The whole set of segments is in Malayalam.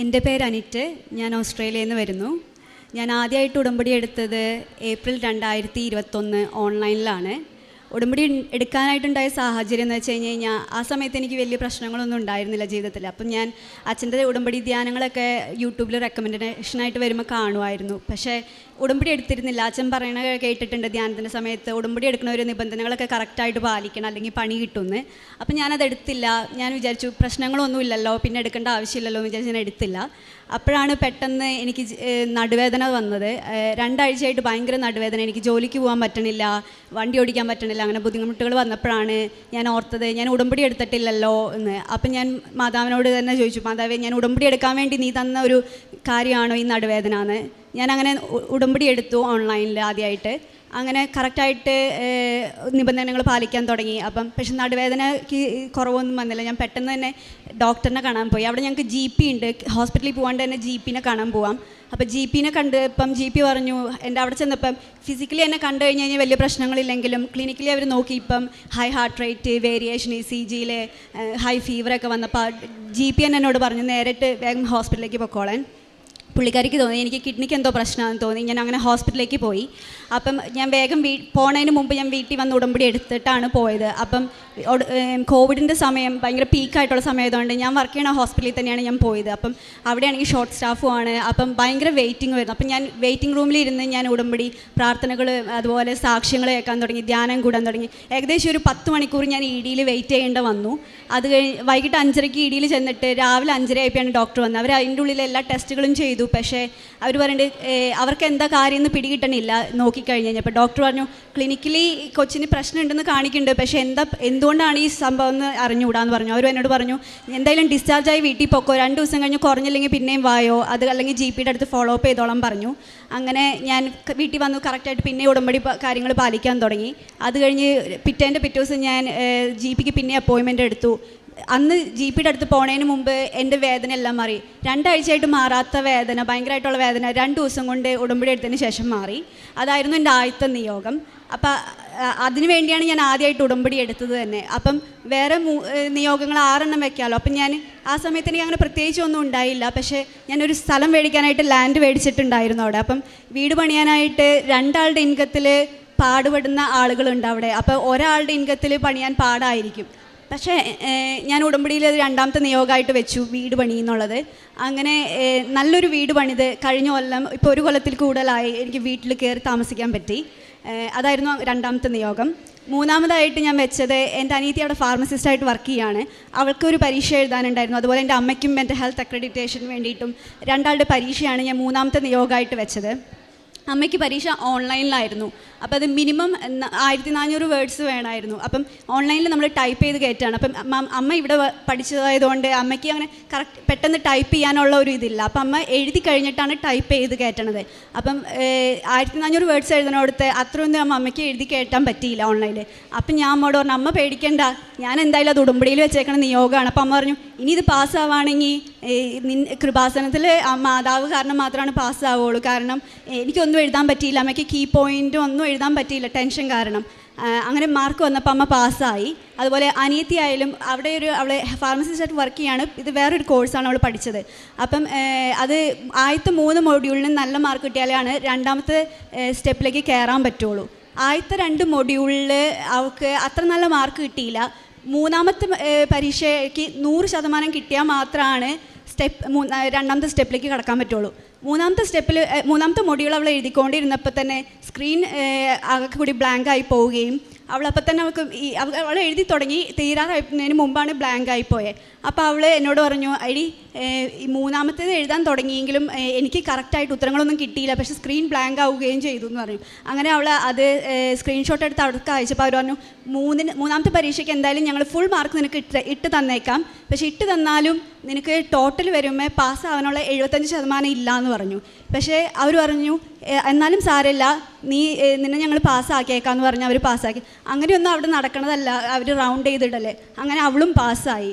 എന്റെ പേര് അനിറ്റ്. ഞാൻ ഓസ്ട്രേലിയയിൽ നിന്ന് വരുന്നു. ഞാൻ ആദ്യമായിട്ട് ഉടമ്പടി എടുത്തത് ഏപ്രിൽ രണ്ടായിരത്തി ഇരുപത്തൊന്ന് ഓൺലൈനിലാണ്. ഉടമ്പടി എടുക്കാനായിട്ടുണ്ടായ സാഹചര്യം എന്ന് വെച്ച് കഴിഞ്ഞ് കഴിഞ്ഞാൽ ആ സമയത്ത് എനിക്ക് വലിയ പ്രശ്നങ്ങളൊന്നും ഉണ്ടായിരുന്നില്ല ജീവിതത്തിൽ അപ്പം ഞാൻ അച്ഛന്റെ ഉടമ്പടി ധ്യാനങ്ങളൊക്കെ യൂട്യൂബിൽ റെക്കമെൻഡേഷനായിട്ട് വരുമ്പോൾ കാണുമായിരുന്നു പക്ഷേ ഉടമ്പടി എടുത്തിരുന്നില്ല. അച്ഛൻ പറയണ കേട്ടിട്ടുണ്ട് ധ്യാനത്തിന്റെ സമയത്ത് ഉടമ്പടി എടുക്കുന്ന ഒരു നിബന്ധനകളൊക്കെ കറക്റ്റായിട്ട് പാലിക്കണം അല്ലെങ്കിൽ പണി കിട്ടുമെന്ന് അപ്പം ഞാനത് എടുത്തില്ല. ഞാൻ വിചാരിച്ചു പ്രശ്നങ്ങളൊന്നും ഇല്ലല്ലോ പിന്നെ എടുക്കേണ്ട ആവശ്യമില്ലല്ലോ എന്ന് വിചാരിച്ച് ഞാൻ എടുത്തില്ല. അപ്പോഴാണ് പെട്ടെന്ന് എനിക്ക് നടുവേദന വന്നത്. രണ്ടാഴ്ചയായിട്ട് ഭയങ്കര നടുവേദന. എനിക്ക് ജോലിക്ക് പോകാൻ പറ്റണില്ല വണ്ടി ഓടിക്കാൻ പറ്റണില്ല അങ്ങനെ ബുദ്ധിമുട്ടുകൾ വന്നപ്പോഴാണ് ഞാൻ ഓർത്തത് ഞാൻ ഉടമ്പടി എടുത്തിട്ടില്ലല്ലോ എന്ന്. അപ്പം ഞാൻ മാതാവിനോട് തന്നെ ചോദിച്ചു മാതാവേ ഞാൻ ഉടമ്പടി എടുക്കാൻ വേണ്ടി നീ തന്ന ഒരു കാര്യമാണോ ഈ നടുവേദന എന്ന് ഞാൻ അങ്ങനെ ഉടമ്പടി എടുത്തു ഓൺലൈനിൽ ആദ്യമായിട്ട് അങ്ങനെ കറക്റ്റായിട്ട് നിബന്ധനകൾ പാലിക്കാൻ തുടങ്ങി. അപ്പം പക്ഷെ നടുവേദനയ്ക്ക് കുറവൊന്നും വന്നില്ല. ഞാൻ പെട്ടെന്ന് തന്നെ ഡോക്ടറിനെ കാണാൻ പോയി. അവിടെ ഞങ്ങൾക്ക് ജി പി ഉണ്ട്. ഹോസ്പിറ്റലിൽ പോകാണ്ട് തന്നെ ജി പിനെ കാണാൻ പോവാം. അപ്പോൾ ജി പിനെ കണ്ട് ഇപ്പം ജി പി പറഞ്ഞു എന്റെ അവിടെ ചെന്നപ്പം ഫിസിക്കലി എന്നെ കണ്ടു കഴിഞ്ഞ് കഴിഞ്ഞാൽ വലിയ പ്രശ്നങ്ങളില്ലെങ്കിലും ക്ലിനിക്കലി അവർ നോക്കി ഇപ്പം ഹൈ ഹാർട്ട് റേറ്റ് വേരിയേഷൻ ഈ സി ജിയിലെ ഹൈ ഫീവറൊക്കെ വന്നപ്പോൾ ജി പി എന്നെ എന്നോട് പറഞ്ഞു നേരിട്ട് വേഗം ഹോസ്പിറ്റലിലേക്ക് പൊക്കോളാൻ. പുള്ളിക്കാരിക്ക് തോന്നി എനിക്ക് കിഡ്നിക്ക് എന്തോ പ്രശ്നമാണെന്ന് തോന്നി ഞാൻ അങ്ങനെ ഹോസ്പിറ്റലിലേക്ക് പോയി. അപ്പം ഞാൻ വേഗം വീ പോണതിന് മുമ്പ് ഞാൻ വീട്ടിൽ വന്ന് ഉടമ്പടി എടുത്തിട്ടാണ് പോയത്. അപ്പം കോവിഡിന്റെ സമയം ഭയങ്കര പീക്കായിട്ടുള്ള സമയമായതുകൊണ്ട് ഞാൻ വർക്ക് ചെയ്യണ ഹോസ്പിറ്റലിൽ തന്നെയാണ് ഞാൻ പോയത്. അപ്പം അവിടെയാണെങ്കിൽ ഷോർട്ട് സ്റ്റാഫുമാണ് അപ്പം ഭയങ്കര വെയിറ്റിംഗ് വരുന്നു അപ്പം ഞാൻ വെയിറ്റിംഗ് റൂമിൽ ഇരുന്ന് ഞാൻ ഉടമ്പടി പ്രാർത്ഥനകൾ അതുപോലെ സാക്ഷ്യങ്ങൾ കേൾക്കാൻ തുടങ്ങി ധ്യാനം കൂടാൻ തുടങ്ങി. ഏകദേശം ഒരു പത്ത് മണിക്കൂർ ഞാൻ ഇ ഡിയിൽ വെയിറ്റ് ചെയ്യേണ്ട വന്നു. അത് കഴിഞ്ഞ് വൈകിട്ട് അഞ്ചരയ്ക്ക് ഇ ഡിയിൽ ചെന്നിട്ട് രാവിലെ അഞ്ചര ആയപ്പോഴാണ് ഡോക്ടർ വന്നത്. അവർ അതിന്റെ ഉള്ളിൽ എല്ലാ ടെസ്റ്റുകളും ചെയ്തു. പക്ഷേ അവർ പറയുന്നുണ്ട് അവർക്ക് എന്താ കാര്യം എന്ന് പിടികിട്ടണില്ല. നോക്കിക്കഴിഞ്ഞ് കഴിഞ്ഞപ്പോൾ ഡോക്ടർ പറഞ്ഞു ക്ലിനിക്കലി കൊച്ചിന് പ്രശ്നം ഉണ്ടെന്ന് കാണിക്കുന്നുണ്ട് പക്ഷേ എന്താ എന്തുകൊണ്ടാണ് ഈ സംഭവം എന്ന് അറിഞ്ഞുകൂടാന്ന് പറഞ്ഞു. അവർ എന്നോട് പറഞ്ഞു എന്തായാലും ഡിസ്ചാർജായി വീട്ടിൽ പോക്കോ. രണ്ട് ദിവസം കഴിഞ്ഞ് കുറഞ്ഞില്ലെങ്കിൽ പിന്നെയും വായോ. അത് അല്ലെങ്കിൽ ജി പിയുടെ അടുത്ത് ഫോളോ അപ്പ് ചെയ്തോളാം പറഞ്ഞു. അങ്ങനെ ഞാൻ വീട്ടിൽ വന്നു. കറക്റ്റായിട്ട് പിന്നെ ഉടമ്പടി കാര്യങ്ങൾ പാലിക്കാൻ തുടങ്ങി. അത് കഴിഞ്ഞ് പിറ്റേന്റെ പിറ്റേ ദിവസം ഞാൻ ജി പിക്ക് പിന്നെ അപ്പോയിൻമെന്റ് എടുത്തു. അന്ന് ജി പിയുടെ അടുത്ത് പോണതിന് മുമ്പ് എന്റെ വേദന എല്ലാം മാറി. രണ്ടാഴ്ചയായിട്ട് മാറാത്ത വേദന ഭയങ്കരമായിട്ടുള്ള വേദന രണ്ട് ദിവസം കൊണ്ട് ഉടമ്പടി എടുത്തതിന് ശേഷം മാറി. അതായിരുന്നു എന്റെ ആദ്യത്തെ നിയോഗം. അപ്പം അതിനു വേണ്ടിയാണ് ഞാൻ ആദ്യമായിട്ട് ഉടമ്പടി എടുത്തത് തന്നെ. അപ്പം വേറെ നിയോഗങ്ങൾ ആറെണ്ണം വെക്കാമല്ലോ അപ്പം ഞാൻ ആ സമയത്ത് എനിക്ക് അങ്ങനെ പ്രത്യേകിച്ച് ഒന്നും ഉണ്ടായില്ല. പക്ഷേ ഞാനൊരു സ്ഥലം മേടിക്കാനായിട്ട് ലാൻഡ് മേടിച്ചിട്ടുണ്ടായിരുന്നു അവിടെ. അപ്പം വീട് പണിയാനായിട്ട് രണ്ടാളുടെ ഇൻകത്തിൽ പാടുപെടുന്ന ആളുകളുണ്ട് അവിടെ. അപ്പോൾ ഒരാളുടെ ഇൻകത്തിൽ പണിയാൻ പാടായിരിക്കും. പക്ഷേ ഞാൻ ഉടമ്പടിയിൽ അത് രണ്ടാമത്തെ നിയോഗമായിട്ട് വെച്ചു വീട് പണി എന്നുള്ളത്. അങ്ങനെ നല്ലൊരു വീട് പണിത് കഴിഞ്ഞ കൊല്ലം ഇപ്പോൾ ഒരു കൊല്ലത്തിൽ കൂടുതലായി എനിക്ക് വീട്ടിൽ കയറി താമസിക്കാൻ പറ്റി. അതായിരുന്നു രണ്ടാമത്തെ നിയോഗം. മൂന്നാമതായിട്ട് ഞാൻ വെച്ചത് എന്റെ അനീതി അവിടെ ഫാർമസിസ്റ്റായിട്ട് വർക്ക് ചെയ്യാണ്. അവൾക്കൊരു പരീക്ഷ എഴുതാനുണ്ടായിരുന്നു. അതുപോലെ എന്റെ അമ്മയ്ക്കും എന്റെ ഹെൽത്ത് അക്രഡിറ്റേഷന് വേണ്ടിയിട്ടും രണ്ടാളുടെ പരീക്ഷയാണ് ഞാൻ മൂന്നാമത്തെ നിയോഗമായിട്ട് വെച്ചത്. അമ്മയ്ക്ക് പരീക്ഷ ഓൺലൈനിലായിരുന്നു. അപ്പോൾ അത് മിനിമം ആയിരത്തി നാനൂറ് വേർഡ്സ് വേണമായിരുന്നു. അപ്പം ഓൺലൈനിൽ നമ്മൾ ടൈപ്പ് ചെയ്ത് കയറ്റാണ് അപ്പം അമ്മ- ഇവിടെ പഠിച്ചതായതുകൊണ്ട് അമ്മയ്ക്ക് അങ്ങനെ കറക്റ്റ് പെട്ടെന്ന് ടൈപ്പ് ചെയ്യാനുള്ള ഒരു ഇതില്ല. അപ്പം അമ്മ എഴുതി കഴിഞ്ഞിട്ടാണ് ടൈപ്പ് ചെയ്ത് കയറ്റണത് അപ്പം ആയിരത്തി നാനൂറ് വേർഡ്സ് എഴുതണോടത്ത് അത്രയൊന്നും അമ്മ അമ്മയ്ക്ക് എഴുതി കയറ്റാൻ പറ്റിയില്ല ഓൺലൈനിൽ. അപ്പം ഞാൻ അമ്മയോട് പറഞ്ഞു അമ്മ പേടിക്കണ്ട. ഞാൻ എന്തായാലും അത് ഉടുമ്പടിയിൽ വെച്ചേക്കണ നിയോഗമാണ്. അപ്പം അമ്മ പറഞ്ഞു ഇനി ഇത് പാസ്സാവാണെങ്കിൽ കൃപാസനത്തിൽ മാതാവ് കാരണം മാത്രമാണ് പാസ്സാവുള്ളൂ. കാരണം എനിക്കൊന്നും എഴുതാൻ പറ്റിയില്ല. അമ്മയ്ക്ക് കീ പോയിന്റും ഒന്നും എഴുതാൻ പറ്റിയില്ല. ടെൻഷൻ കാരണം. അങ്ങനെ മാർക്ക് വന്നപ്പോൾ അമ്മ പാസ്സായി. അതുപോലെ അനിയത്തിയായാലും അവിടെ ഒരു അവളെ ഫാർമസിസ്റ്റായിട്ട് വർക്ക് ചെയ്യാണ്. ഇത് വേറൊരു കോഴ്സാണ് അവൾ പഠിച്ചത്. അപ്പം അത് ആദ്യത്തെ മൂന്ന് മൊഡ്യൂളിന് നല്ല മാർക്ക് കിട്ടിയാലാണ് രണ്ടാമത്തെ സ്റ്റെപ്പിലേക്ക് കയറാൻ പറ്റുള്ളൂ. ആദ്യത്തെ രണ്ട് മൊഡ്യൂളിൽ അവൾക്ക് അത്ര നല്ല മാർക്ക് കിട്ടിയില്ല. മൂന്നാമത്തെ പരീക്ഷയ്ക്ക് നൂറ് ശതമാനം കിട്ടിയാൽ മാത്രമാണ് സ്റ്റെപ്പ് രണ്ടാമത്തെ സ്റ്റെപ്പിലേക്ക് കടക്കാൻ പറ്റുള്ളൂ. മൂന്നാമത്തെ സ്റ്റെപ്പിൽ മൂന്നാമത്തെ മൊഡ്യൂൾ അവൾ എഴുതിക്കൊണ്ടിരുന്നപ്പോൾ തന്നെ സ്ക്രീൻ ആകെ കൂടി ബ്ലാങ്ക് ആയി പോവുകയും അവൾ അപ്പം തന്നെ അവൾക്ക് ഈ അവ- അവൾ എഴുതി തുടങ്ങി തീരാറായതിന് മുമ്പാണ് ബ്ലാങ്ക് ആയിപ്പോയെ അപ്പോൾ അവൾ എന്നോട് പറഞ്ഞു അടി ഈ മൂന്നാമത്തേത് എഴുതാൻ തുടങ്ങിയെങ്കിലും എനിക്ക് കറക്റ്റായിട്ട് ഉത്തരങ്ങളൊന്നും കിട്ടിയില്ല പക്ഷേ സ്ക്രീൻ ബ്ലാങ്ക് ആവുകയും ചെയ്തു എന്ന് പറഞ്ഞു. അങ്ങനെ അവൾ അത് സ്ക്രീൻഷോട്ട് എടുത്ത് അവർക്ക് അയച്ചപ്പോൾ അവർ പറഞ്ഞു മൂന്നിന് മൂന്നാമത്തെ പരീക്ഷയ്ക്ക് എന്തായാലും ഞങ്ങൾ ഫുൾ മാർക്ക് നിനക്ക് ഇട്ട് ഇട്ട് തന്നേക്കാം. പക്ഷേ ഇട്ട് തന്നാലും നിനക്ക് ടോട്ടൽ വരുമ്പോൾ പാസ്സാവാനുള്ള എഴുപത്തഞ്ച് ശതമാനം ഇല്ല എന്ന് പറഞ്ഞു. പക്ഷേ അവർ പറഞ്ഞു "ഏ, എന്നാലും സാരമില്ല. നീ നിന്നെ ഞങ്ങൾ പാസ്സാക്കിയേക്കാന്ന് പറഞ്ഞ് അവർ പാസ്സാക്കി. അങ്ങനെയൊന്നും അവിടെ നടക്കണതല്ല. അവർ റൗണ്ട് ചെയ്തിടല്ലേ അങ്ങനെ അവളും പാസ്സായി.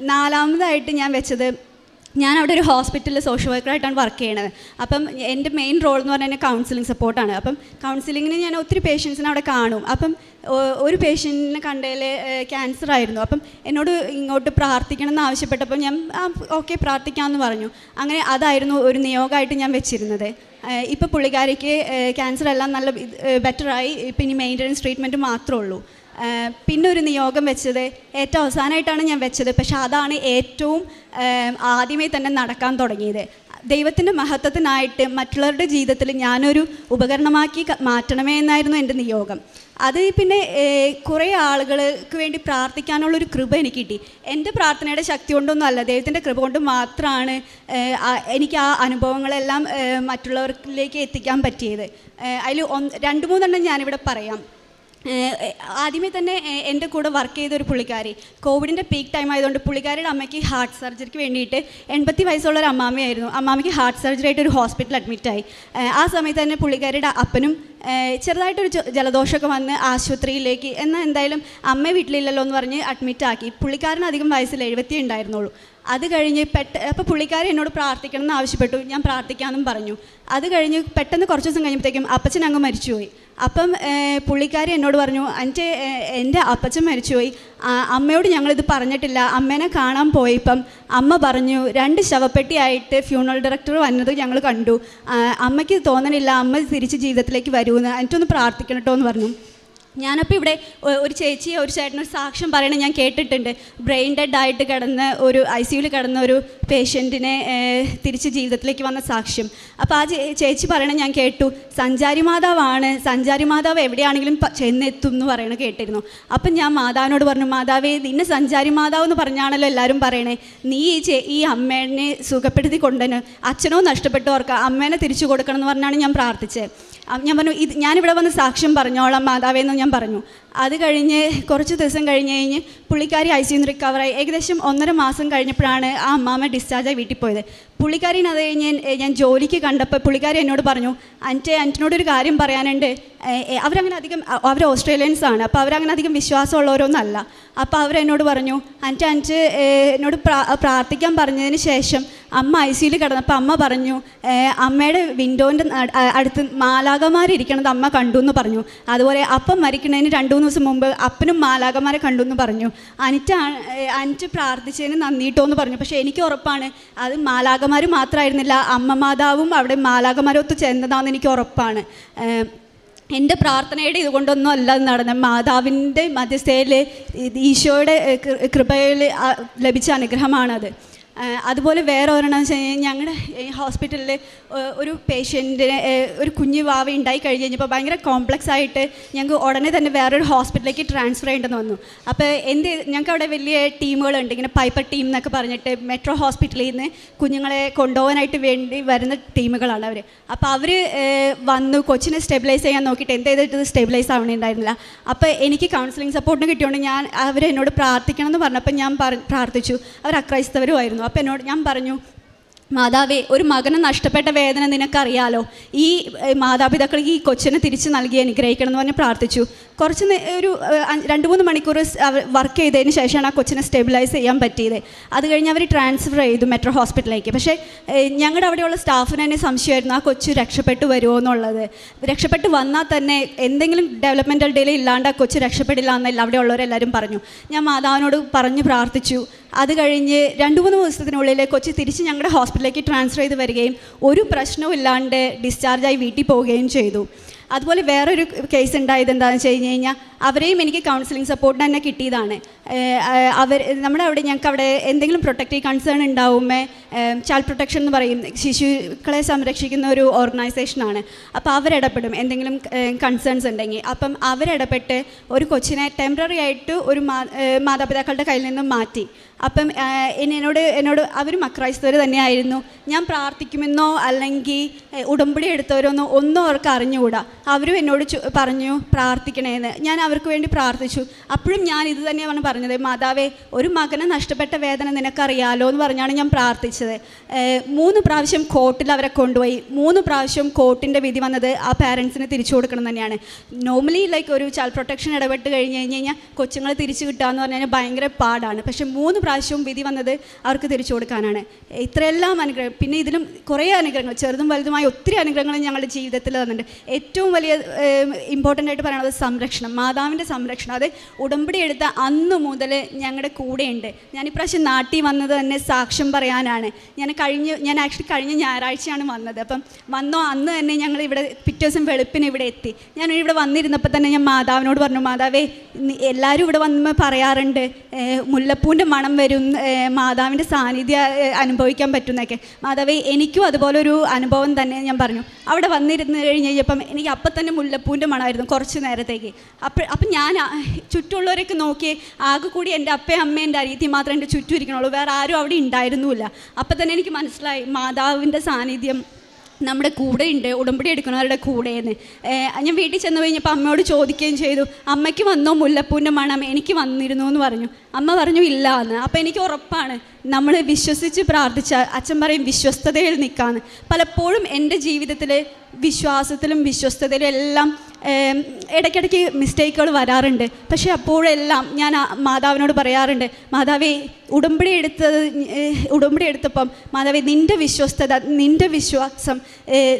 നാലാമതായിട്ട് ഞാൻ വെച്ചത് ഞാൻ അവിടെ ഒരു ഹോസ്പിറ്റലിൽ സോഷ്യൽ വർക്കറായിട്ടാണ് വർക്ക് ചെയ്യണത്. അപ്പം എന്റെ മെയിൻ റോൾ എന്ന് പറഞ്ഞാൽ കൗൺസിലിംഗ് സപ്പോർട്ടാണ് അപ്പം കൗൺസിലിങ്ങിന് ഞാൻ ഒത്തിരി പേഷ്യൻസിനെ അവിടെ കാണും. അപ്പം ഒരു പേഷ്യന്റിനെ കണ്ടതിൽ ക്യാൻസർ ആയിരുന്നു. അപ്പം എന്നോട് ഇങ്ങോട്ട് പ്രാർത്ഥിക്കണം എന്ന് ആവശ്യപ്പെട്ടപ്പോൾ ഞാൻ ഓക്കെ പ്രാർത്ഥിക്കാമെന്ന് പറഞ്ഞു. അങ്ങനെ അതായിരുന്നു ഒരു നിയോഗമായിട്ട് ഞാൻ വെച്ചിരുന്നത്. ഇപ്പോൾ പുള്ളിക്കാരിക്ക് ക്യാൻസർ എല്ലാം നല്ല ബെറ്ററായി ഇപ്പം ഇനി മെയിന്റനൻസ് ട്രീറ്റ്മെന്റ് മാത്രമേ ഉള്ളൂ. പിന്നെ ഒരു നിയോഗം വെച്ചത് ഏറ്റവും അവസാനമായിട്ടാണ് ഞാൻ വെച്ചത്. പക്ഷേ അതാണ് ഏറ്റവും ആദ്യമേ തന്നെ നടക്കാൻ തുടങ്ങിയത്. ദൈവത്തിന്റെ മഹത്വത്തിനായിട്ട് മറ്റുള്ളവരുടെ ജീവിതത്തിൽ ഞാനൊരു ഉപകരണമാക്കി മാറ്റണമേ എന്നായിരുന്നു എന്റെ നിയോഗം. അത് പിന്നെ കുറേ ആളുകൾക്ക് വേണ്ടി പ്രാർത്ഥിക്കാനുള്ളൊരു കൃപ എനിക്ക് കിട്ടി. എന്റെ പ്രാർത്ഥനയുടെ ശക്തി കൊണ്ടൊന്നും അല്ല ദൈവത്തിന്റെ കൃപ കൊണ്ട് മാത്രമാണ് എനിക്ക് ആ അനുഭവങ്ങളെല്ലാം മറ്റുള്ളവരിലേക്ക് എത്തിക്കാൻ പറ്റിയത്. അതിൽ ഒന്ന് രണ്ട് മൂന്നെണ്ണം ഞാനിവിടെ പറയാം. ആദ്യമേ തന്നെ എന്റെ കൂടെ വർക്ക് ചെയ്ത ഒരു പുള്ളിക്കാരി. കോവിഡിന്റെ പീക്ക് ടൈം ആയതുകൊണ്ട് പുള്ളിക്കാരിയുടെ അമ്മയ്ക്ക് ഹാർട്ട് സർജറിക്ക് വേണ്ടിയിട്ട് എൺപത്തി വയസ്സുള്ള ഒരു അമ്മാമ്മയായിരുന്നു അമ്മാമ്മയ്ക്ക് ഹാർട്ട് സർജറി ആയിട്ട് ഒരു ഹോസ്പിറ്റലിൽ അഡ്മിറ്റായി ആ സമയത്ത് തന്നെ പുള്ളിക്കാരിയുടെ അപ്പനും ചെറുതായിട്ടൊരു ജലദോഷമൊക്കെ വന്ന് ആശുപത്രിയിലേക്ക്. എന്നാൽ എന്തായാലും അമ്മ വീട്ടിലില്ലല്ലോ എന്ന് പറഞ്ഞ് അഡ്മിറ്റ് ആക്കി. അധികം വയസ്സിൽ എഴുപത്തി ഉണ്ടായിരുന്നുള്ളൂ. അത് കഴിഞ്ഞ് പെട്ട അപ്പോൾ പുള്ളിക്കാരൻ എന്നോട് പ്രാർത്ഥിക്കണം എന്ന് ആവശ്യപ്പെട്ടു. ഞാൻ പ്രാർത്ഥിക്കാമെന്നും പറഞ്ഞു. അത് കഴിഞ്ഞ് പെട്ടെന്ന് കുറച്ച് ദിവസം കഴിഞ്ഞപ്പോഴത്തേക്കും അപ്പച്ചൻ അങ്ങ് മരിച്ചുപോയി. അപ്പം പുള്ളിക്കാരി എന്നോട് പറഞ്ഞു എന്റെ എന്റെ അപ്പച്ചൻ മരിച്ചുപോയി. അമ്മയോട് ഞങ്ങളിത് പറഞ്ഞിട്ടില്ല. അമ്മേനെ കാണാൻ പോയപ്പം അമ്മ പറഞ്ഞു രണ്ട് ശവപ്പെട്ടിയായിട്ട് ഫ്യൂണറൽ ഡയറക്ടർ വന്നത് ഞങ്ങൾ കണ്ടു. അമ്മയ്ക്ക് തോന്നണില്ല. അമ്മ തിരിച്ച് ജീവിതത്തിലേക്ക് വരുമെന്ന് എനിക്കൊന്ന് പ്രാർത്ഥിക്കണം കേട്ടോ എന്ന് പറഞ്ഞു. ഞാനപ്പോൾ ഇവിടെ ഒരു ചേച്ചി ഒരു ചേട്ടൻ ഒരു സാക്ഷ്യം പറയണത് ഞാൻ കേട്ടിട്ടുണ്ട്. ബ്രെയിൻ ഡെഡ് ആയിട്ട് കിടന്ന് ഒരു ഐ സിയുവിൽ കിടന്ന ഒരു പേഷ്യന്റിനെ തിരിച്ച് ജീവിതത്തിലേക്ക് വന്ന സാക്ഷ്യം. അപ്പോൾ ആ ചേച്ചി പറയണത് ഞാൻ കേട്ടു. സഞ്ചാരി മാതാവാണ്. സഞ്ചാരി മാതാവ് എവിടെയാണെങ്കിലും ചെന്നെത്തും എന്ന് പറയണ കേട്ടിരുന്നു. അപ്പം ഞാൻ മാതാവിനോട് പറഞ്ഞു മാതാവേ നിന്നെ സഞ്ചാരി മാതാവ് എന്ന് പറഞ്ഞാണല്ലോ എല്ലാവരും പറയണേ. നീ ഈ ചേ ഈ അമ്മേനെ സുഖപ്പെടുത്തി കൊണ്ടുവന്ന് അച്ഛനോ നഷ്ടപ്പെട്ടവർക്ക് അമ്മേനെ തിരിച്ചു കൊടുക്കണം എന്ന് പറഞ്ഞാണ് ഞാൻ പ്രാർത്ഥിച്ചത് ഞാൻ പറഞ്ഞു ഇത് ഞാനിവിടെ വന്ന് സാക്ഷ്യം പറഞ്ഞോളാം മാതാവേന്ന് ഞാൻ പറഞ്ഞു. അത് കഴിഞ്ഞ് കുറച്ച് ദിവസം കഴിഞ്ഞ് കഴിഞ്ഞ് പുള്ളിക്കാരി ഐ സിന്ന് റിക്കവറായി ഏകദേശം ഒന്നര മാസം കഴിഞ്ഞപ്പോഴാണ് ആ അമ്മാമ്മ ഡിസ്ചാർജായി വീട്ടിൽ പോയത്. പുള്ളിക്കാരിനെ അത് കഴിഞ്ഞ് ഞാൻ- ജോലിക്ക് കണ്ടപ്പോൾ പുള്ളിക്കാരി എന്നോട് പറഞ്ഞു അന്റെ അന്റിനോടൊരു കാര്യം പറയാനുണ്ട്. അവരങ്ങനെ അധികം അവർ ഓസ്ട്രേലിയൻസ് ആണ്. അപ്പോൾ അവരങ്ങനെ അധികം വിശ്വാസമുള്ളവരൊന്നല്ല. അപ്പോൾ അവരെന്നോട് പറഞ്ഞു അന്റെ അന്റ് എന്നോട് പ്രാ പ്രാർത്ഥിക്കാൻ പറഞ്ഞതിന് ശേഷം അമ്മ ഐ സിയിൽ കിടന്നപ്പോൾ അമ്മ പറഞ്ഞു അമ്മയുടെ വിൻഡോന്റെ അടുത്ത് മാലാകമാരിരിക്കണത് അമ്മ കണ്ടു എന്ന് പറഞ്ഞു. അതുപോലെ അപ്പം മരിക്കുന്നതിന് രണ്ട് മൂന്ന് ദിവസം മുമ്പ് അപ്പനും മാലാകമാരെ കണ്ടു എന്ന് പറഞ്ഞു. അനിറ്റ് അനിറ്റ് പ്രാർത്ഥിച്ചതിന് നന്ദിട്ടോ എന്ന് പറഞ്ഞു. പക്ഷേ എനിക്ക് ഉറപ്പാണ് അത് മാലാകമാർ മാത്രമായിരുന്നില്ല അമ്മ മാതാവും അവിടെ മാലാകമാരൊത്ത് ചെന്നതാണെന്ന് എനിക്ക് ഉറപ്പാണ്. എന്റെ പ്രാർത്ഥനയുടെ ഇതുകൊണ്ടൊന്നും അല്ല നടന്നത് മാതാവിന്റെ മധ്യസ്ഥയിൽ ഈശോയുടെ കൃപയിൽ ലഭിച്ച അനുഗ്രഹമാണത്. അതുപോലെ വേറെ ഒരെണ്ണം വെച്ച് കഴിഞ്ഞാൽ ഞങ്ങളുടെ ഈ ഹോസ്പിറ്റലിൽ ഒരു പേഷ്യന്റിന് ഒരു കുഞ്ഞു വാവ ഉണ്ടായി കഴിഞ്ഞ് കഴിഞ്ഞപ്പോൾ ഭയങ്കര കോംപ്ലക്സ് ആയിട്ട് ഞങ്ങൾക്ക് ഉടനെ തന്നെ വേറൊരു ഹോസ്പിറ്റലിലേക്ക് ട്രാൻസ്ഫർ ചെയ്യേണ്ടെന്ന് വന്നു. അപ്പോൾ എന്ത് ഞങ്ങൾക്ക് അവിടെ വലിയ ടീമുകളുണ്ട്. ഇങ്ങനെ പൈപ്പർ ടീം എന്നൊക്കെ പറഞ്ഞിട്ട് മെട്രോ ഹോസ്പിറ്റലിൽ നിന്ന് കുഞ്ഞുങ്ങളെ കൊണ്ടുപോകാനായിട്ട് വേണ്ടി വരുന്ന ടീമുകളാണ് അവർ അപ്പോൾ അവർ വന്നു കൊച്ചിനെ സ്റ്റെബിലൈസ് ചെയ്യാൻ നോക്കിയിട്ട് എന്ത് ചെയ്തിട്ട് സ്റ്റെബിലൈസ് ആവണുണ്ടായിരുന്നില്ല. അപ്പോൾ എനിക്ക് കൗൺസിലിംഗ് സപ്പോർട്ടിന് കിട്ടിയോണ്ട് ഞാൻ അവരെന്നോട് പ്രാർത്ഥിക്കണം എന്ന് പറഞ്ഞപ്പോൾ ഞാൻ പ്രാർത്ഥിച്ചു. അവർ അക്രൈസ്തവരുമായിരുന്നു. അപ്പോൾ എന്നോട് ഞാൻ പറഞ്ഞു മാതാവേ ഒരു മകനെ നഷ്ടപ്പെട്ട വേദന നിനക്കറിയാലോ? ഈ മാതാപിതാക്കൾ ഈ കൊച്ചിനെ തിരിച്ച് നൽകി അനുഗ്രഹിക്കണം എന്ന് പറഞ്ഞ് പ്രാർത്ഥിച്ചു. കുറച്ച് ഒരു രണ്ട് മൂന്ന് മണിക്കൂർ വർക്ക് ചെയ്തതിന് ശേഷമാണ് ആ കൊച്ചിനെ സ്റ്റെബിലൈസ് ചെയ്യാൻ പറ്റിയത്. അത് കഴിഞ്ഞ് അവർ ട്രാൻസ്ഫർ ചെയ്തു മെട്രോ ഹോസ്പിറ്റലിലേക്ക്. പക്ഷേ ഞങ്ങളുടെ അവിടെയുള്ള സ്റ്റാഫിന് തന്നെ സംശയമായിരുന്നു ആ കൊച്ചു രക്ഷപ്പെട്ടു വരുമോ എന്നുള്ളത്. രക്ഷപ്പെട്ട് വന്നാൽ തന്നെ എന്തെങ്കിലും ഡെവലപ്മെന്റൽ ഡിലേ ഇല്ലാണ്ട് ആ കൊച്ചു രക്ഷപ്പെടില്ല എന്നല്ല അവിടെയുള്ളവരെല്ലാവരും പറഞ്ഞു. ഞാൻ മാതാവിനോട് പറഞ്ഞ് പ്രാർത്ഥിച്ചു. അത് കഴിഞ്ഞ് രണ്ട് മൂന്ന് ദിവസത്തിനുള്ളിൽ കൊച്ചി തിരിച്ച് ഞങ്ങളുടെ ഹോസ്പിറ്റലിലേക്ക് ട്രാൻസ്ഫർ ചെയ്ത് വരികയും ഒരു പ്രശ്നവും ഇല്ലാണ്ട് ഡിസ്ചാർജായി വീട്ടിൽ പോവുകയും ചെയ്തു. അതുപോലെ വേറൊരു കേസ് ഉണ്ടായത് എന്താണെന്ന് വെച്ച് കഴിഞ്ഞ് കഴിഞ്ഞാൽ അവരെയും എനിക്ക് കൗൺസിലിംഗ് സപ്പോർട്ട് തന്നെ കിട്ടിയതാണ്. അവർ നമ്മുടെ അവിടെ ഞങ്ങൾക്ക് അവിടെ എന്തെങ്കിലും പ്രൊട്ടക്റ്റീവ് കൺസേൺ ഉണ്ടാവുമേ ചൈൽഡ് പ്രൊട്ടക്ഷൻ എന്ന് പറയും ശിശുക്കളെ സംരക്ഷിക്കുന്ന ഒരു ഓർഗനൈസേഷനാണ് അപ്പോൾ അവരിടപെടും എന്തെങ്കിലും കൺസേൺസ് ഉണ്ടെങ്കിൽ. അപ്പം അവരിടപെട്ട് ഒരു കൊച്ചിനെ ടെമ്പററി ആയിട്ട് ഒരു മാതാപിതാക്കളുടെ കയ്യിൽ നിന്നും മാറ്റി. അപ്പം എന്നെ- എന്നോട് എന്നോട് അവരും അക്രൈസ്തവർ തന്നെയായിരുന്നു. ഞാൻ പ്രാർത്ഥിക്കുമെന്നോ അല്ലെങ്കിൽ ഉടമ്പടി എടുത്തവരോന്നോ ഒന്നും അവർക്ക് അറിഞ്ഞുകൂടാ. അവരും എന്നോട് പറഞ്ഞു പ്രാർത്ഥിക്കണേന്ന്. ഞാൻ അവർക്ക് വേണ്ടി പ്രാർത്ഥിച്ചു. അപ്പോഴും ഞാൻ ഇത് തന്നെയാണ് പറഞ്ഞത്. മാതാവേ ഒരു മകനെ നഷ്ടപ്പെട്ട വേദന നിനക്കറിയാലോ എന്ന് പറഞ്ഞാണ് ഞാൻ പ്രാർത്ഥിച്ചത്. മൂന്ന് പ്രാവശ്യം കോർട്ടിൽ അവരെ കൊണ്ടുപോയി. മൂന്ന് പ്രാവശ്യം കോർട്ടിന്റെ വിധി വന്നത് ആ പാരൻസിന് തിരിച്ചു കൊടുക്കണം തന്നെയാണ്. നോർമലി ലൈക്ക് ഒരു ചൈൽഡ് പ്രൊട്ടക്ഷൻ ഇടപെട്ട് കഴിഞ്ഞ് കഴിഞ്ഞ് കഴിഞ്ഞാൽ കൊച്ചുങ്ങളെ തിരിച്ചു കിട്ടുക എന്ന് പറഞ്ഞു കഴിഞ്ഞാൽ ഭയങ്കര പാടാണ്. പക്ഷേ മൂന്ന് പ്രാവശ്യവും വിധി വന്നത് അവർക്ക് തിരിച്ചു കൊടുക്കാനാണ്. ഇത്രയെല്ലാം അനുഗ്രഹം പിന്നെ ഇതിലും കുറേ അനുഗ്രഹങ്ങൾ ചെറുതും വലുതുമായ ഒത്തിരി അനുഗ്രഹങ്ങൾ ഞങ്ങളുടെ ജീവിതത്തിൽ തന്നിട്ടുണ്ട് ഏറ്റവും വലിയ ഇമ്പോർട്ടന്റ് ആയിട്ട് പറയുന്നത് സംരക്ഷണം മാതാവിന്റെ സംരക്ഷണം. അത് ഉടമ്പടി എടുത്ത അന്ന് മുതൽ ഞങ്ങളുടെ കൂടെയുണ്ട്. ഞാൻ ഇപ്രാവശ്യം നാട്ടിൽ വന്നത് തന്നെ സാക്ഷ്യം പറയാനാണ്. ഞാൻ കഴിഞ്ഞ് ഞാൻ ആക്ച്വലി കഴിഞ്ഞ ഞായറാഴ്ചയാണ് വന്നത്. അപ്പം വന്നോ അന്ന് തന്നെ ഞങ്ങൾ ഇവിടെ പിറ്റേ ദിവസം വെളുപ്പിന് ഇവിടെ എത്തി. ഞാൻ ഇവിടെ വന്നിരുന്നപ്പോൾ തന്നെ ഞാൻ മാതാവിനോട് പറഞ്ഞു മാതാവേ എല്ലാവരും ഇവിടെ വന്ന് പറയാറുണ്ട് മുല്ലപ്പൂവിന്റെ മണം വരും മാതാവിന്റെ സാന്നിധ്യം അനുഭവിക്കാൻ പറ്റുന്നൊക്കെ മാതാവേ എനിക്കും അതുപോലെ ഒരു അനുഭവം തന്നെ ഞാൻ പറഞ്ഞു. അവിടെ വന്നിരുന്ന് കഴിഞ്ഞ് കഴിഞ്ഞപ്പം എനിക്ക് അപ്പം തന്നെ മുല്ലപ്പൂവിന്റെ മണമായിരുന്നു കുറച്ച് നേരത്തേക്ക്. അപ്പോൾ അപ്പം ഞാൻ ചുറ്റുമുള്ളവരൊക്കെ നോക്കി ആകെ കൂടി എന്റെ അപ്പയും അമ്മയും എന്റെ അരീതി മാത്രമേ എന്റെ ചുറ്റും ഇരിക്കണുള്ളൂ. വേറെ ആരും അവിടെ ഉണ്ടായിരുന്നുമില്ല. അപ്പം തന്നെ എനിക്ക് മനസ്സിലായി മാതാവിന്റെ സാന്നിധ്യം നമ്മുടെ കൂടെ ഉണ്ട് ഉടമ്പടി എടുക്കുന്നവരുടെ കൂടെയെന്ന്. ഞാൻ വീട്ടിൽ ചെന്ന് കഴിഞ്ഞപ്പോൾ അമ്മയോട് ചോദിക്കുകയും ചെയ്തു അമ്മയ്ക്ക് വന്നോ മുല്ലപ്പൂവിന്റെ മണം? എനിക്ക് വന്നിരുന്നു എന്ന് പറഞ്ഞു. അമ്മ പറഞ്ഞു ഇല്ല എന്ന്. അപ്പോൾ എനിക്ക് ഉറപ്പാണ് നമ്മൾ വിശ്വസിച്ച് പ്രാർത്ഥിച്ച അച്ഛൻ പറയും വിശ്വസ്തതയിൽ നിൽക്കാമെന്ന് പലപ്പോഴും എന്റെ ജീവിതത്തിൽ വിശ്വാസത്തിലും വിശ്വസ്തതയിലും എല്ലാം ഇടയ്ക്കിടയ്ക്ക് മിസ്റ്റേക്കുകൾ വരാറുണ്ട്. പക്ഷേ അപ്പോഴെല്ലാം ഞാൻ മാതാവിനോട് പറയാറുണ്ട് മാതാവേ ഉടമ്പടി എടുത്തത് ഉടുമ്പടി എടുത്തപ്പം മാതാവേ നിന്റെ വിശ്വസ്തത നിന്റെ വിശ്വാസം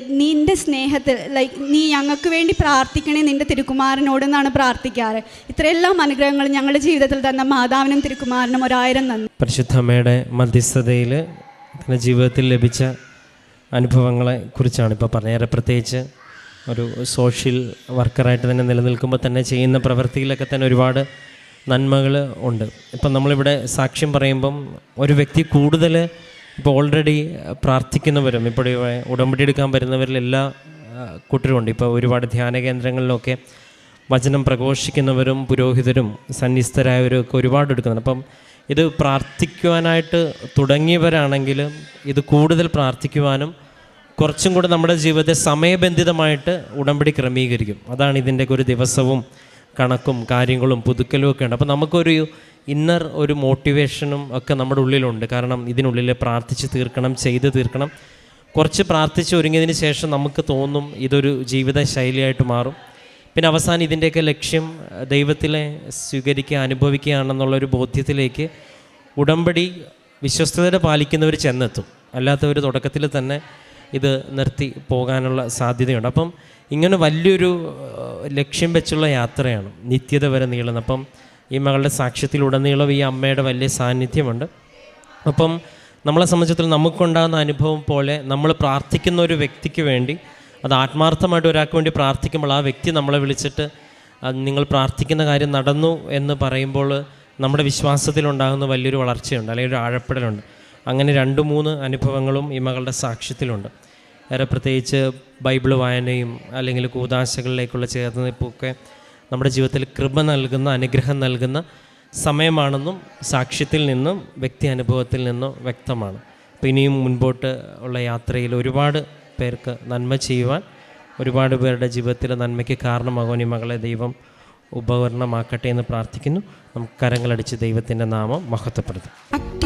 നിന്റെ സ്നേഹത്തിൽ ലൈക്ക് നീ ഞങ്ങൾക്ക് വേണ്ടി പ്രാർത്ഥിക്കണേ നിന്റെ തിരുക്കുമാരനോടെന്നാണ് പ്രാർത്ഥിക്കാറ്. ഇത്രയെല്ലാം അനുഗ്രഹങ്ങൾ ഞങ്ങളുടെ ജീവിതത്തിൽ തന്ന മാതാവിനും തിരുക്കുമാരനും ഒരായിരം നന്ദി. പരിശുദ്ധമ്മയുടെ മധ്യസ്ഥതയിൽ ജീവിതത്തിൽ ലഭിച്ച അനുഭവങ്ങളെ കുറിച്ചാണ് ഇപ്പോൾ പറഞ്ഞേറെ പ്രത്യേകിച്ച് ഒരു സോഷ്യൽ വർക്കറായിട്ട് തന്നെ നിലനിൽക്കുമ്പോൾ തന്നെ ചെയ്യുന്ന പ്രവൃത്തിയിലൊക്കെ തന്നെ ഒരുപാട് നന്മകൾ ഉണ്ട്. ഇപ്പം നമ്മളിവിടെ സാക്ഷ്യം പറയുമ്പം ഒരു വ്യക്തി കൂടുതൽ ഇപ്പോൾ ഓൾറെഡി പ്രാർത്ഥിക്കുന്നവരും ഇപ്പോൾ ഉടമ്പടി എടുക്കാൻ വരുന്നവരിൽ എല്ലാ കൂട്ടരുമുണ്ട് ഇപ്പോൾ ഒരുപാട് ധ്യാന കേന്ദ്രങ്ങളിലൊക്കെ വചനം പ്രഘോഷിക്കുന്നവരും പുരോഹിതരും സന്നിസ്ഥരായവരും ഒക്കെ ഒരുപാട് എടുക്കുന്നുണ്ട്. അപ്പം ഇത് പ്രാർത്ഥിക്കുവാനായിട്ട് തുടങ്ങിയവരാണെങ്കിൽ ഇത് കൂടുതൽ പ്രാർത്ഥിക്കുവാനും കുറച്ചും കൂടെ നമ്മുടെ ജീവിതത്തെ സമയബന്ധിതമായിട്ട് ഉടമ്പടി ക്രമീകരിക്കും. അതാണ് ഇതിന്റെയൊക്കെ ഒരു ദിവസവും കണക്കും കാര്യങ്ങളും പുതുക്കലും ഒക്കെ ഉണ്ട്. അപ്പോൾ നമുക്കൊരു ഇന്നർ ഒരു മോട്ടിവേഷനും ഒക്കെ നമ്മുടെ ഉള്ളിലുണ്ട്. കാരണം ഇതിനുള്ളിൽ പ്രാർത്ഥിച്ച് തീർക്കണം ചെയ്ത് തീർക്കണം. കുറച്ച് പ്രാർത്ഥിച്ച് ഒരുങ്ങിയതിന് ശേഷം നമുക്ക് തോന്നും ഇതൊരു ജീവിത ശൈലിയായിട്ട് മാറും. പിന്നെ അവസാനം ഇതിന്റെയൊക്കെ ലക്ഷ്യം ദൈവത്തിലെ സ്വീകരിക്കുക അനുഭവിക്കുകയാണെന്നുള്ളൊരു ബോധ്യത്തിലേക്ക് ഉടമ്പടി വിശ്വസ്തത പാലിക്കുന്നവർ ചെന്നെത്തും. അല്ലാത്തവർ തുടക്കത്തിൽ തന്നെ ഇത് നിർത്തി പോകാനുള്ള സാധ്യതയുണ്ട്. അപ്പം ഇങ്ങനെ വലിയൊരു ലക്ഷ്യം വെച്ചുള്ള യാത്രയാണ് നിത്യത വരെ നീളുന്നത്. അപ്പം ഈ മകളുടെ സാക്ഷ്യത്തിലുടനീളം ഈ അമ്മയുടെ വലിയ സാന്നിധ്യമുണ്ട്. അപ്പം നമ്മളെ സംബന്ധിച്ചിടത്തോളം നമുക്കുണ്ടാകുന്ന അനുഭവം പോലെ നമ്മൾ പ്രാർത്ഥിക്കുന്ന ഒരു വ്യക്തിക്ക് വേണ്ടി അത് ആത്മാർത്ഥമായിട്ട് ഒരാൾക്ക് വേണ്ടി പ്രാർത്ഥിക്കുമ്പോൾ ആ വ്യക്തി നമ്മളെ വിളിച്ചിട്ട് നിങ്ങൾ പ്രാർത്ഥിക്കുന്ന കാര്യം നടന്നു എന്ന് പറയുമ്പോൾ നമ്മുടെ വിശ്വാസത്തിലുണ്ടാകുന്ന വലിയൊരു വളർച്ചയുണ്ട് അല്ലെങ്കിൽ ഒരു ആഴപ്പെടലുണ്ട്. അങ്ങനെ രണ്ട് മൂന്ന് അനുഭവങ്ങളും ഈ മകളുടെ സാക്ഷ്യത്തിലുണ്ട്. ഏറെ പ്രത്യേകിച്ച് ബൈബിൾ വായനയും അല്ലെങ്കിൽ കൂതാശകളിലേക്കുള്ള ചേർന്ന് നിൽപ്പൊക്കെ നമ്മുടെ ജീവിതത്തിൽ കൃപ നൽകുന്ന അനുഗ്രഹം നൽകുന്ന സമയമാണെന്നും സാക്ഷ്യത്തിൽ നിന്നും വ്യക്തി അനുഭവത്തിൽ നിന്നും വ്യക്തമാണ്. അപ്പോൾ ഇനിയും മുൻപോട്ട് ഉള്ള യാത്രയിൽ ഒരുപാട് പേർക്ക് നന്മ ചെയ്യുവാൻ ഒരുപാട് പേരുടെ ജീവിതത്തിൽ നന്മയ്ക്ക് കാരണമാകുവാൻ ഈ മകളെ ദൈവം ഉപകരണമാക്കട്ടെ എന്ന് പ്രാർത്ഥിക്കുന്നു. നമുക്ക് കരങ്ങളടിച്ച് ദൈവത്തിന്റെ നാമം മഹത്വപ്പെടുത്തും.